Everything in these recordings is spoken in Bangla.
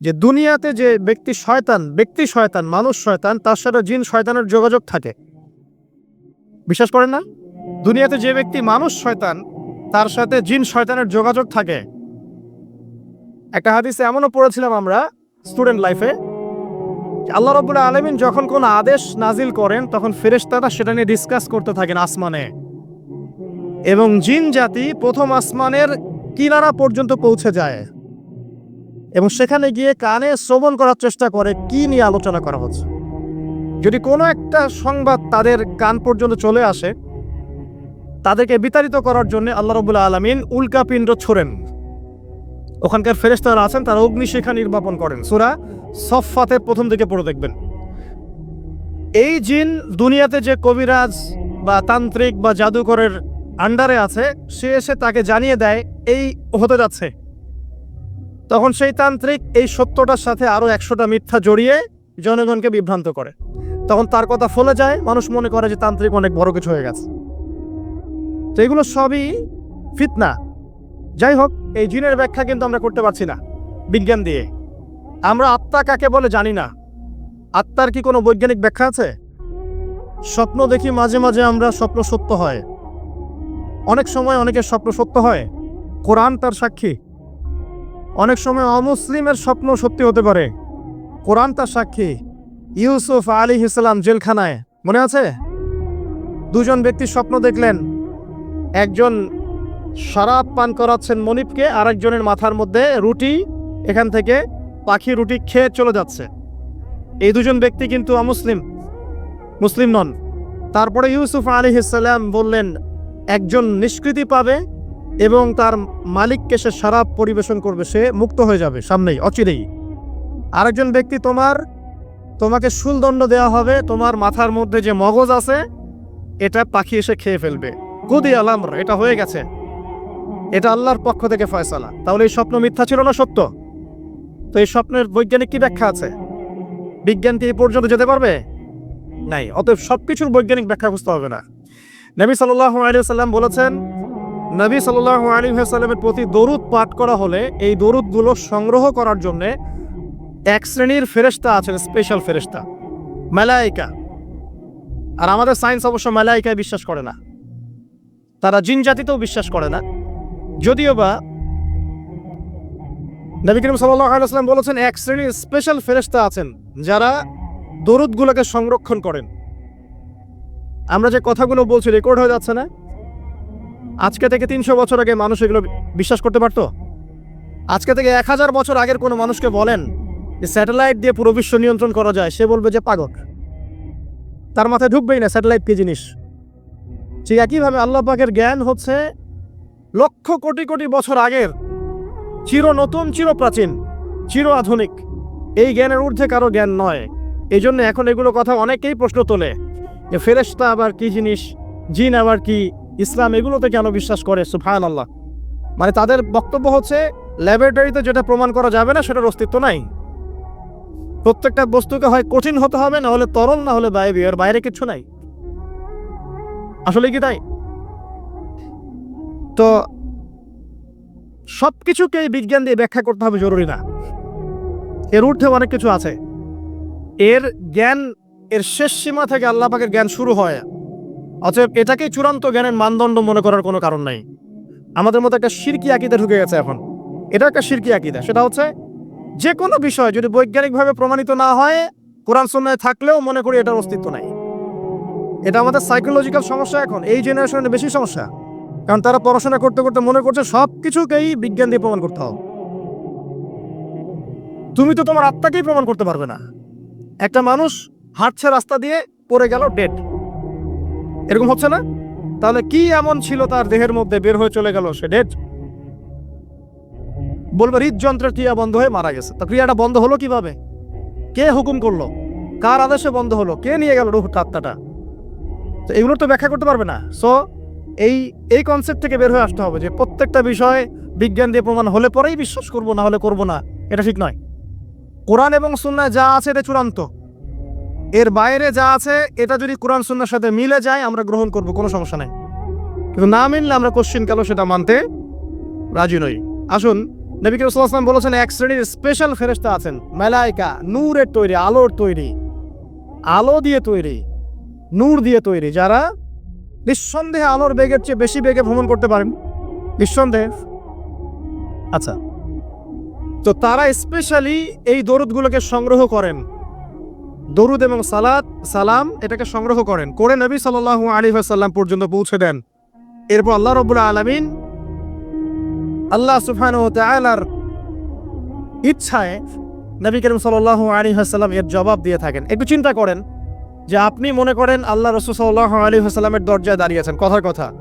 যে দুনিয়াতে যে ব্যক্তি শয়তান ব্যক্তি শয়তান, মানুষ শয়তান, তার সাথে জিন শয়তানের যোগাযোগ থাকে। বিশ্বাস করেন না? দুনিয়াতে যে ব্যক্তি মানুষ শয়তান, তার সাথে জিন শয়তানের যোগাযোগ থাকে। একটা হাদিসে এমনও পড়েছিলাম আমরা স্টুডেন্ট লাইফে আল্লাহ রব্বুল আলমিন যখন কোন আদেশ নাজিল করেন, তখন ফেরেশতারা সেটা নিয়ে ডিসকাস করতে থাকেন আসমানে। এবং জিন জাতি প্রথম আসমানের কিনারা পর্যন্ত পৌঁছে যায়। এবং সেখানে গিয়ে কানে শ্রবণ করার চেষ্টা করে, কি নিয়ে আলোচনা করা হচ্ছে? যদি কোনো একটা সংবাদ তাদের কান পর্যন্ত চলে আসে, তাদেরকে বিতাড়িত করার জন্য আল্লাহ রবুল্লা আলমিন উল্কাপিণ্ড ছোড়েন। ওখানকার ফেরেস্তারা আছেন, তারা অগ্নিশিখা নির্বাপন করেন। সুরা সফাতের প্রথম দিকে পড়ে দেখবেন। এই জিন দুনিয়াতে যে কবিরাজ বা তান্ত্রিক বা জাদুকরের আন্ডারে আছে, সে এসে তাকে জানিয়ে দেয়, এই হতে যাচ্ছে। তখন সেই তান্ত্রিক এই সত্যটার সাথে আরও একশোটা মিথ্যা জড়িয়ে জনগণকে বিভ্রান্ত করে। তখন তার কথা ফলে যায়, মানুষ মনে করে যে তান্ত্রিক অনেক বড় কিছু হয়ে গেছে। তো এগুলো সবই ফিতনা। যাই হোক, এই জিনের ব্যাখ্যা কিন্তু আমরা করতে পারছি না, বিজ্ঞান দিয়ে। আমরা আত্মা কাকে বলে জানি না। আত্মার কি কোনো বৈজ্ঞানিক ব্যাখ্যা আছে? স্বপ্ন দেখি মাঝে মাঝে আমরা স্বপ্ন সত্য হয়। অনেক সময় অনেকের স্বপ্ন সত্য হয়। কোরআন তার সাক্ষী। অনেক সময় অমুসলিমের স্বপ্ন সত্যি হতে পারে। কোরআন তার সাক্ষী। ইউসুফ আলী ইসলাম জেলখানায়, মনে আছে? দুজন ব্যক্তি স্বপ্ন দেখলেন। একজন শরাব পান করাচ্ছেন মনিপকে আরেকজনের মাথার মধ্যে রুটি, এখান থেকে পাখি রুটি খেয়ে চলে যাচ্ছে। এই দুজন ব্যক্তি কিন্তু অমুসলিম, মুসলিম নন। তারপরে ইউসুফ আলী ইসলাম বললেন, একজন নিষ্কৃতি পাবে এবং তার মালিককে সে শরাব পরিবেশন করবে, সে মুক্ত হয়ে যাবে সামনেই, অচিরেই। আরেকজন ব্যক্তি তোমার, তোমাকে শুলদণ্ড দেওয়া হবে, তোমার মাথার মধ্যে যে মগজ আছে, এটা পাখি এসে খেয়ে ফেলবে। কুদি আলাম এটা হয়ে গেছে। এটা আল্লাহর পক্ষ থেকে ফয়সালা। তাহলে এই স্বপ্ন মিথ্যা ছিল না সত্য? তো এই স্বপ্নের বৈজ্ঞানিক কি ব্যাখ্যা আছে? বিজ্ঞান কি এই পর্যন্ত যেতে পারবে? নাই, অতএব সবকিছুর বৈজ্ঞানিক ব্যাখ্যা খুঁজতে হবে না। নবী সাল্লাহ আলী সাল্লাম বলেছেন নবী সাল্লাহ আলী সাল্লামের প্রতি দরুদ পাঠ করা হলে এই দরুদগুলো সংগ্রহ করার জন্য এক শ্রেণির ফেরেস্তা আছেন স্পেশাল ফেরেস্তা মেলাইকা। আর আমাদের সায়েন্স অবশ্য মেলাইকায় বিশ্বাস করে না। তারা জিন জাতিতেও বিশ্বাস করে না। যদিও বা নবী করিম আলাইসলাম বলেছেন, এক শ্রেণির স্পেশাল ফেরেস্তা আছেন যারা দরুদগুলোকে সংরক্ষণ করেন। আমরা যে কথাগুলো বলছি রেকর্ড হয়ে যাচ্ছে না? আজকে থেকে তিনশো বছর আগে মানুষ এগুলো বিশ্বাস করতে পারতো? আজকে থেকে এক হাজার বছর আগের কোনো মানুষকে বলেন যে স্যাটেলাইট দিয়ে পুরো বিশ্ব নিয়ন্ত্রণ করা যায়, সে বলবে যে পাগল। তার মাথায় ঢুকবেই না স্যাটেলাইট কি জিনিস। ঠিক একইভাবে আল্লাহ পাকের জ্ঞান হচ্ছে লক্ষ কোটি কোটি বছর আগের চির নতুন, চির প্রাচীন, চির আধুনিক। এই জ্ঞানের ঊর্ধ্বে কারও জ্ঞান নয়। এই জন্য এখন এগুলো কথা অনেকেই প্রশ্ন তোলে যে ফেরেস্তা আবার কি জিনিস, জিন আবার কি ইসলাম এগুলোতে কেন বিশ্বাস করে? সুফায়ন আল্লাহ মানে তাদের বক্তব্য হচ্ছে ল্যাবরেটরিতে যেটা প্রমাণ করা যাবে না, সেটার অস্তিত্ব নাই। প্রত্যেকটা বস্তুকে হয় কঠিন হতে হবে, না হলে তরল, না হলে বাইরে এর বাইরে কিছু নাই। আসলে কি তাই? তো সব কিছুকে বিজ্ঞান দিয়ে ব্যাখ্যা করতে হবে জরুরি না। এর ঊর্ধ্বে অনেক কিছু আছে। এর জ্ঞান, এর শেষ সীমা থেকে আল্লাহ পাকের জ্ঞান শুরু হয়। অতএব এটাকেই চূড়ান্ত জ্ঞানের মানদণ্ড মনে করার কোনো কারণ নাই। আমাদের মধ্যে একটা শিরকি আকিদা ঢুকে গেছে এখন। এটা একটা শিরকি আকিদা। সেটা হচ্ছে যে কোনো বিষয় যদি বৈজ্ঞানিকভাবে প্রমাণিত না হয়, কোরআন সন্ন্যায় থাকলেও মনে করি এটার অস্তিত্ব নাই। এটা আমাদের সাইকোলজিক্যাল সমস্যা এখন, এই জেনারেশনের বেশি সমস্যা। কারণ তারা পড়াশোনা করতে করতে মনে করছে সব কিছুকেই বিজ্ঞান দিয়ে প্রমাণ করতে হবে। তুমি তো তোমার আত্মাকেই প্রমাণ করতে পারবে না। একটা মানুষ হাঁটছে রাস্তা দিয়ে পড়ে গেল ডেড এরকম হচ্ছে না? তাহলে কি এমন ছিল তার দেহের মধ্যে বের হয়ে চলে গেল সে ডেড? বলবে, হৃদযন্ত্রের ক্রিয়া বন্ধ হয়ে মারা গেছে। তো ক্রিয়াটা বন্ধ হলো কীভাবে? কে হুকুম করল? কার আদেশে বন্ধ হলো? কে নিয়ে গেল রুহ আত্মাটা তো এগুলোর তো ব্যাখ্যা করতে পারবে না। সো এই এই কনসেপ্ট থেকে বের হয়ে আসতে হবে যে প্রত্যেকটা বিষয় বিজ্ঞান দিয়ে প্রমাণ হলে পরেই বিশ্বাস করব, না হলে করব না। এটা ঠিক নয়। কোরআন এবং সুন্নায় যা আছে এটা চূড়ান্ত। এর বাইরে যা আছে, এটা যদি কোরআন সুন্নার সাথে মিলে যায়, আমরা গ্রহণ করব, কোনো সমস্যা নাই। কিন্তু না মিললে আমরা কোশ্চিন কেন সেটা মানতে রাজি নই। আসুন, নবী করিম বলেছেন, এক শ্রেণির স্পেশাল ফেরেশতা আছেন, মেলাইকা, নূরের তৈরি, আলোর তৈরি, আলো দিয়ে তৈরি, নূর দিয়ে তৈরি, যারা নিঃসন্দেহে আলোর বেগের চেয়ে বেশি বেগে ভ্রমণ করতে পারেন। নিঃসন্দেহে। আচ্ছা। তো তারা স্পেশালি এই দরুদগুলোকে সংগ্রহ করেন। দরুদ এবং সালাত, সালাম এটাকে সংগ্রহ করেন, করে নবী সাল্লাল্লাহু আলী সাল্লাম পর্যন্ত পৌঁছে দেন। এরপর আল্লাহ রবুল্লা আলমিন আল্লাহ সুফান ও তালার ইচ্ছায় নবী করিম সাল্লাহ আলী হাসাল্লাম এর জবাব দিয়ে থাকেন। একটু চিন্তা করেন যে আপনি মনে করেন আল্লাহ রসুল সাল্লাহ আলী হাসাল্লামের দরজায় দাঁড়িয়েছেন কথার কথা।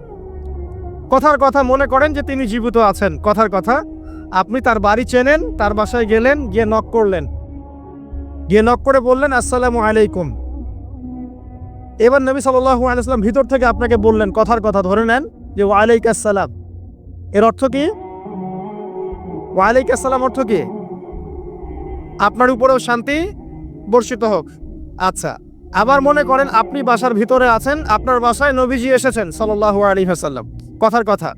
কথার কথা মনে করেন যে তিনি জীবিত আছেন, কথার কথা। আপনি তার বাড়ি চেনেন, তার বাসায় গেলেন, গিয়ে নক করলেন। গিয়ে নক করে বললেন, আসসালামু আলাইকুম। এবার নবী সাল্লাহ আলাইসাল্লাম ভিতর থেকে আপনাকে বললেন, কথার কথা ধরে নেন যে ওয়ালাইক আসসালাম। এর অর্থ কি? ওয়ালাইক আসসালাম অর্থ কি? আপনার উপরেও শান্তি বর্ষিত হোক। আচ্ছা আবার মনে করেন আপনি বাসার ভিতরে আছেন, আপনার বাসায় নবীজি এসেছেন সাল্লাহ আলী হাসাল্লাম কথার কথা।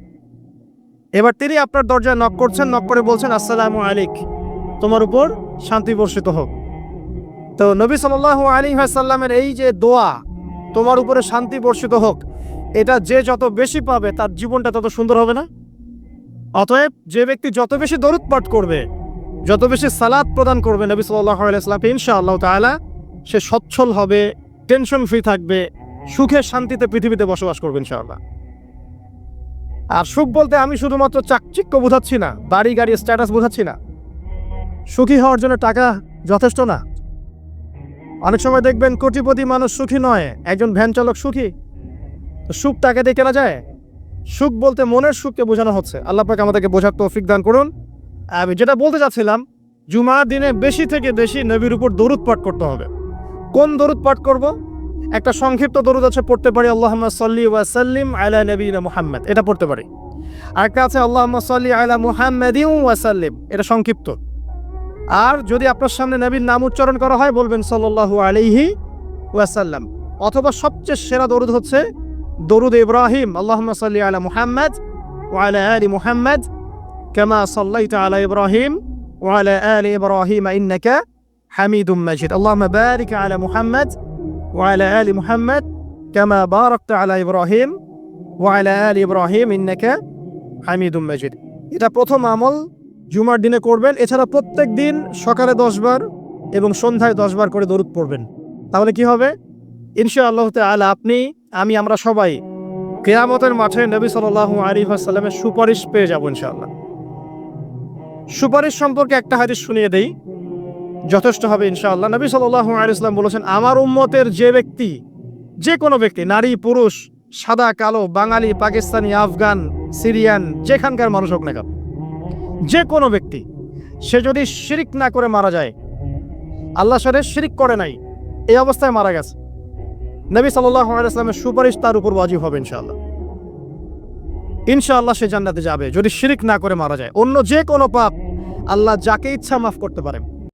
এবার তিনি আপনার দরজায় নক করছেন নক করে বলছেন, আসসালামু আলাইক। তোমার উপর শান্তি বর্ষিত হোক। তো নবী সাল্লাহ আলী হাসাল্লামের এই যে দোয়া, তোমার উপরে শান্তি বর্ষিত হোক, এটা যে যত বেশি পাবে, তার জীবনটা তত সুন্দর হবে না? অতএব যে ব্যক্তি যত বেশি দরুদ পাঠ করবে, যত বেশি সালাদ প্রদান করবে নবী সাল্লাহ আলাইসলামকে ইনশা আল্লাহ তালা সে সচ্ছল হবে, টেনশন ফ্রি থাকবে, সুখে শান্তিতে পৃথিবীতে বসবাস করবে ইনশাআল্লাহ। আর সুখ বলতে আমি শুধুমাত্র চাকচিক্য বোঝাচ্ছি না বাড়ি গাড়ি স্ট্যাটাস বোঝাচ্ছি না। সুখী হওয়ার জন্য টাকা যথেষ্ট না? অনেক সময় দেখবেন কোটিপতি মানুষ সুখী নয়, একজন ভ্যান চালক সুখী। সুখ টাকা দিয়ে কেনা যায়? সুখ বলতে মনের সুখকে বোঝানো হচ্ছে। আল্লাহ পাক আমাদেরকে বোঝার তৌফিক দান করুন। আমি যেটা বলতে চাচ্ছিলাম, জুমার দিনে বেশি থেকে বেশি নবীর উপর দরুদ পাঠ করতে হবে। কোন দরুদ পাঠ করব? একটা সংক্ষিপ্ত দরুদ আছে, পড়তে পারি আল্লাহ সাল্লি ওয়াসাল্লিম আলা নবীন মুহাম্মদ। এটা পড়তে পারি। আরেকটা আছে আল্লাহ সাল্লি আলা মুহাম্মদ ওয়াসাল্লিম এটা সংক্ষিপ্ত। আর যদি আপনার সামনে নবীর নাম উচ্চারণ করা হয়, বলবেন সাল্লাল্লাহু আলিহি ওয়াসাল্লাম। অথবা সবচেয়ে সেরা দরুদ হচ্ছে দরুদ ইব্রাহিম আল্লাহ সাল্লি আলা মুহাম্মদ ওয়ালা আলি মুহাম্মদ কেমা সাল্লাইতা আলা ইব্রাহিম ওয়ালা আলি ইব্রাহিম ইন্নাকা হামিদুম মাজিদ। আল্লাহ বারিক আলা মুহাম্মদ ওয়ালা আলি মুহাম্মদ কেমা বারাকতা আলা ইব্রাহিম ওয়ালা আলি ইব্রাহিম ইন্নাকা হামিদুম মাজিদ। এটা প্রথম আমল জুমার দিনে করবেন। এছাড়া প্রত্যেক দিন সকালে দশবার এবং সন্ধ্যায় দশবার করে দরুদ পড়বেন। তাহলে কি হবে? ইনশা আল্লাহ তালা আপনি, আমি, আমরা সবাই কেয়ামতের মাঠে নবী সাল আলী সাল্লামের সুপারিশ পেয়ে যাব ইনশাআল্লাহ। সুপারিশ সম্পর্কে একটা হাদিস শুনিয়ে দেই। যথেষ্ট হবে ইনশাআল্লাহ। নবী সাল্লাহ আলিয়াল্লাম বলেছেন, আমার উম্মতের যে ব্যক্তি, যে কোনো ব্যক্তি, নারী, পুরুষ, সাদা, কালো, বাঙালি, পাকিস্তানি, আফগান, সিরিয়ান, যেখানকার মানুষ হোক না কেন যে কোনো ব্যক্তি, সে যদি শিরিক না করে মারা যায় আল্লাহ সাথে শিরিক করে নাই, এই অবস্থায় মারা গেছে। নবী সাল্লাহ সুপারিশ তার উপর ওয়াজিব হবে ইনশাআল্লাহ। ইনশাআল্লাহ সে জান্নাতে যাবে, যদি শিরিক না করে মারা যায়। অন্য যে কোনো পাপ আল্লাহ যাকে ইচ্ছা মাফ করতে পারেন।